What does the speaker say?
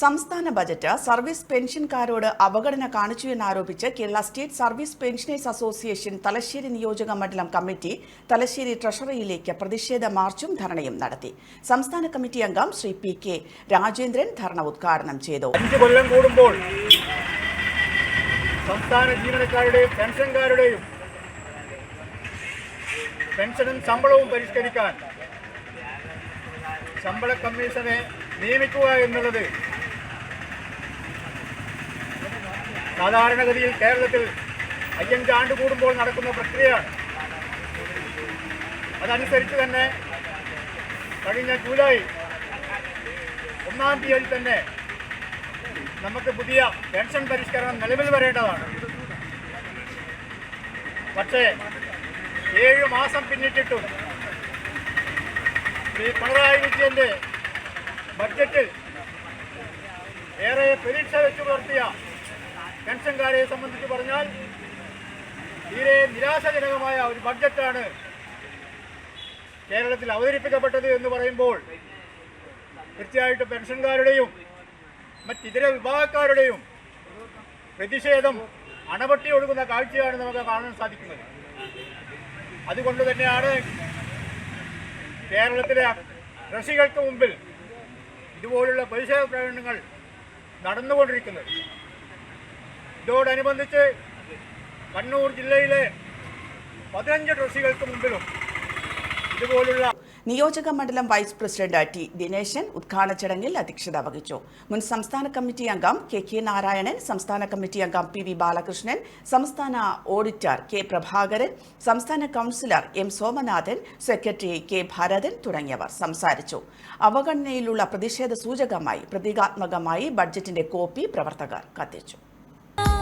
സംസ്ഥാന budget service പെൻഷൻകാരോട് അവഗണന കാണിച്ചു എന്നാരോപിച്ച് Kerala state service pensioners association Thalassery നിയോജക മണ്ഡലം കമ്മിറ്റി തലശ്ശേരി ട്രഷറിയിലേക്ക് പ്രതിഷേധ മാർച്ചും ധർണയും നടത്തി. സംസ്ഥാന കമ്മിറ്റി അംഗം ശ്രീ പി കെ രാജേന്ദ്രൻ ധർണ ഉദ്ഘാടനം ചെയ്തു. സംസ്ഥാന ജീവനക്കാരുടെയും പെൻഷൻകാരുടെയും പെൻഷനും ശമ്പളവും പരിഷ്കരിക്കാൻ ശമ്പള കമ്മീഷനെ നിയമിക്കുക എന്നുള്ളത് സാധാരണഗതിയിൽ കേരളത്തിൽ അയ്യഞ്ച് കൂടുമ്പോൾ നടക്കുന്ന പ്രക്രിയയാണ് അതനുസരിച്ച് തന്നെ കഴിഞ്ഞ ജൂലൈ ഒന്നാം തീയതി തന്നെ നമുക്ക് പുതിയ പെൻഷൻ പരിഷ്കരണം നിലവിൽ വരേണ്ടതാണ്. പക്ഷേ ഏഴ് മാസം പിന്നിട്ടിട്ടും ശ്രീ പിണറായി വിജയന്റെ ബഡ്ജറ്റിൽ ഏറെ പരീക്ഷ വെച്ചു പുലർത്തിയ പെൻഷൻകാരെ സംബന്ധിച്ച് പറഞ്ഞാൽ തീരെ നിരാശാജനകമായ ഒരു ബഡ്ജറ്റാണ് കേരളത്തിൽ അവതരിപ്പിക്കപ്പെട്ടത് എന്ന് പറയുമ്പോൾ തീർച്ചയായിട്ടും പെൻഷൻകാരുടെയും മറ്റിതര വിഭാഗക്കാരുടെയും പ്രതിഷേധം അണപട്ടി ഒഴുകുന്ന കാഴ്ചയാണ് നമുക്ക് കാണാൻ സാധിക്കുന്നത്. അതുകൊണ്ട് തന്നെയാണ് കേരളത്തിലെ കൃഷികൾക്ക് മുമ്പിൽ ഇതുപോലുള്ള പ്രതിഷേധ പ്രകടനങ്ങൾ നടന്നുകൊണ്ടിരിക്കുന്നത്. ഇതോടനുബന്ധിച്ച് കണ്ണൂർ ജില്ലയിലെ പതിനഞ്ച് ട്രസ്റ്റികൾക്ക് മുമ്പിലും ഇതുപോലുള്ള നിയോജക മണ്ഡലം വൈസ് പ്രസിഡന്റ് ടി ദിനേശൻ ഉദ്ഘാടന ചടങ്ങിൽ അധ്യക്ഷത വഹിച്ചു. മുൻ സംസ്ഥാന കമ്മിറ്റി അംഗം കെ കെ നാരായണൻ സംസ്ഥാന കമ്മിറ്റി അംഗം പി വി ബാലകൃഷ്ണൻ സംസ്ഥാന ഓഡിറ്റർ കെ പ്രഭാകരൻ സംസ്ഥാന councillor M Somanathan secretary K Bharathan തുടങ്ങിയവർ സംസാരിച്ചു. അവഗണനയിലുള്ള പ്രതിഷേധ സൂചകമായി പ്രതീകാത്മകമായി ബഡ്ജറ്റിന്റെ കോപ്പി പ്രവർത്തകർ കത്തിച്ചു.